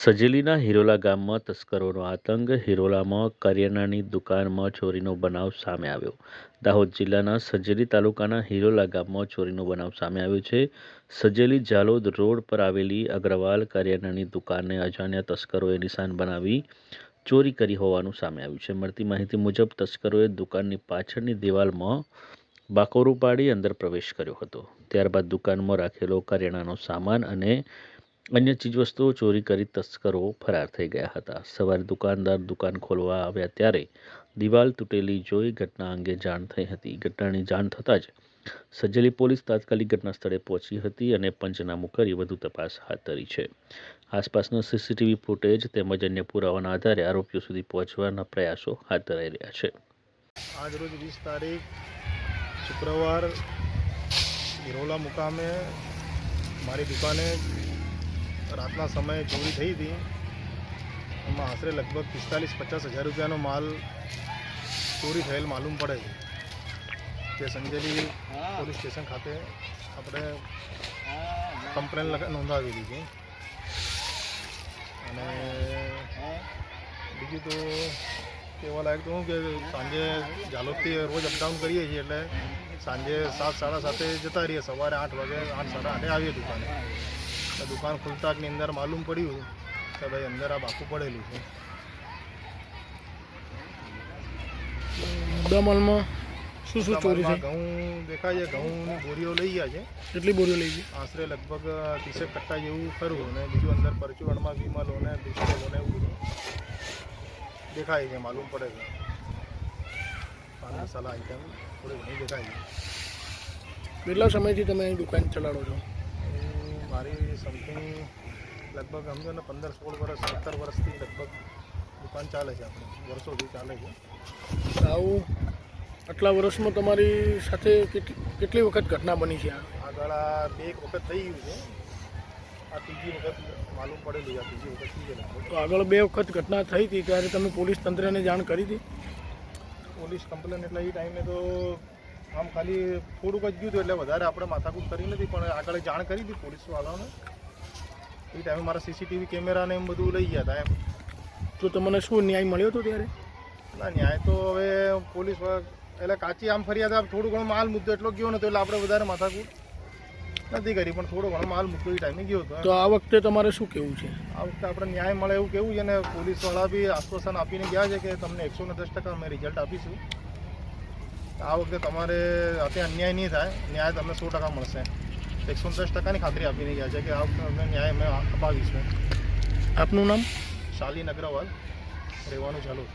સજેલીના હિરોલા ગામમાં તસ્કરોનો આતંક, હિરોલામાં કરિયાણાની દુકાનમાં ચોરીનો બનાવ સામે આવ્યો. દાહોદ જિલ્લાના સજેલી તાલુકાના હિરોલા ગામમાં ચોરીનો બનાવ સામે આવ્યો છે. સજેલી જાલોદ રોડ પર આવેલી અગ્રવાલ કરિયાણાની દુકાનને અજાણ્યા તસ્કરોએ નિશાન બનાવી ચોરી કરી હોવાનું સામે આવ્યું છે. મળતી માહિતી મુજબ, તસ્કરોએ દુકાનની પાછળની દિવાલમાં બાકોરું પાડી અંદર પ્રવેશ કર્યો હતો. ત્યારબાદ દુકાનમાં રાખેલો કરિયાણાનો સામાન અને અન્ય ચીજવસ્તુઓ ચોરી કરી તસ્કરો ફરાર થઈ ગયા હતા. સવારે દુકાનદાર દુકાન ખોલવા આવ્યા ત્યારે દિવાલ તૂટેલી જોઈ ઘટના અંગે જાણ થઈ હતી. ઘટનાની જાણ થતાં જ સજ્જલી પોલીસ તાત્કાલિક ઘટના સ્થળે પહોંચી હતી અને પંચનામું કરી વધુ તપાસ હાથ ધરી છે. આસપાસના સીસીટીવી ફૂટેજ તેમજ અન્ય પુરાવાના આધારે આરોપીઓ સુધી પહોંચવાના પ્રયાસો હાથ ધરાઈ રહ્યા છે. આજ રોજ વીસ તારીખ, શુક્રવાર ગિરોલા મુકામે મારી દુકાને રાતના સમયે ચોરી થઈ હતી. એમાં આશરે લગભગ પિસ્તાલીસ પચાસ હજાર રૂપિયાનો માલ ચોરી થયેલ માલુમ પડે છે. જે સંજેલી પોલીસ સ્ટેશન ખાતે આપણે કમ્પ્લેન નોંધાવી નોંધાવેલી છે અને બીજું તો કહેવા લાયક તો હું કે સાંજે જાલોદથી રોજ અપડાઉન કરીએ છીએ એટલે સાંજે સાત સાડા સાતે જતા રહીએ. સવારે આઠ વાગે આઠ સાડા આઠે આવીએ દુકાને. તો દુકાન ખુલતાની અંદર માલુમ પડ્યું કે ભાઈ અંદર આ બાકું પડેલું છે. મુદ્દામાલમાં શું શું ચોરી છે? ઘઉં દેખાય છે ઘઉંની બોરીઓ લઈ ગયા છે. કેટલી બોરીઓ લઈ ગઈ? આશરે લગભગ ત્રીસેક કટ્ટા જેવું ખરું અને બીજું અંદર પરચુરણમાં વિમલો ને બિસ્કુટો ને એવું બધું દેખાય છે માલુમ પડે છે. પાન મસાલા આઈટમ થોડી ઘણી દેખાય છે. કેટલા સમયથી તમે દુકાન ચલાવો છો? મારી સમથિંગ લગભગ સમજો ને પંદર સોળ વર્ષ સત્તર વર્ષથી લગભગ દુકાન ચાલે છે આપણે વર્ષોથી ચાલે છે. આવું આટલા વર્ષમાં તમારી સાથે કેટલી કેટલી વખત ઘટના બની છે આ? આગળ આ બે એક વખત થઈ ગયું છે. આ ત્રીજી વખત માલુમ પડેલું છે આ ત્રીજી વખત તો આગળ બે વખત ઘટના થઈ હતી ત્યારે તમે પોલીસ તંત્રને જાણ કરી હતી? પોલીસ કમ્પ્લેન એટલે એ ટાઈમે તો આમ ખાલી થોડુંક જ ગયું હતું એટલે વધારે આપણે માથાકૂટ કરી નથી પણ આગળ જાણ કરી હતી પોલીસવાળાને. એ ટાઈમે મારા સીસીટીવી કેમેરા ને એમ બધું લઈ ગયા હતા એમ. તો તમને શું ન્યાય મળ્યો હતો ત્યારે? ના ન્યાય તો હવે પોલીસ એટલે કાચી આમ ફરિયાદ આમ થોડું ઘણો માલ મુદ્દો એટલો ગયો નતો એટલે આપણે વધારે માથાકૂટ નથી કરી પણ થોડો ઘણો માલ મુદ્દો એ ટાઈમે ગયો હતો તો આ વખતે તમારે શું કેવું છે? આ વખતે આપણે ન્યાય મળે એવું કેવું છે ને પોલીસવાળા બી આશ્વાસન આપીને ગયા છે કે તમને એકસો ને દસ ટકા અમે રિઝલ્ટ આપીશું. આ વખતે તમારે અત્યારે અન્યાય નહીં થાય. ન્યાય તમને સો ટકા મળશે. એકસો દસ ટકાની ખાતરી આપીને ગયા છે કે આ વખતે અમે ન્યાય અમે અપાવીશું. આપનું નામ? શાલીન અગ્રવાલ. રહેવાનું ચાલુ.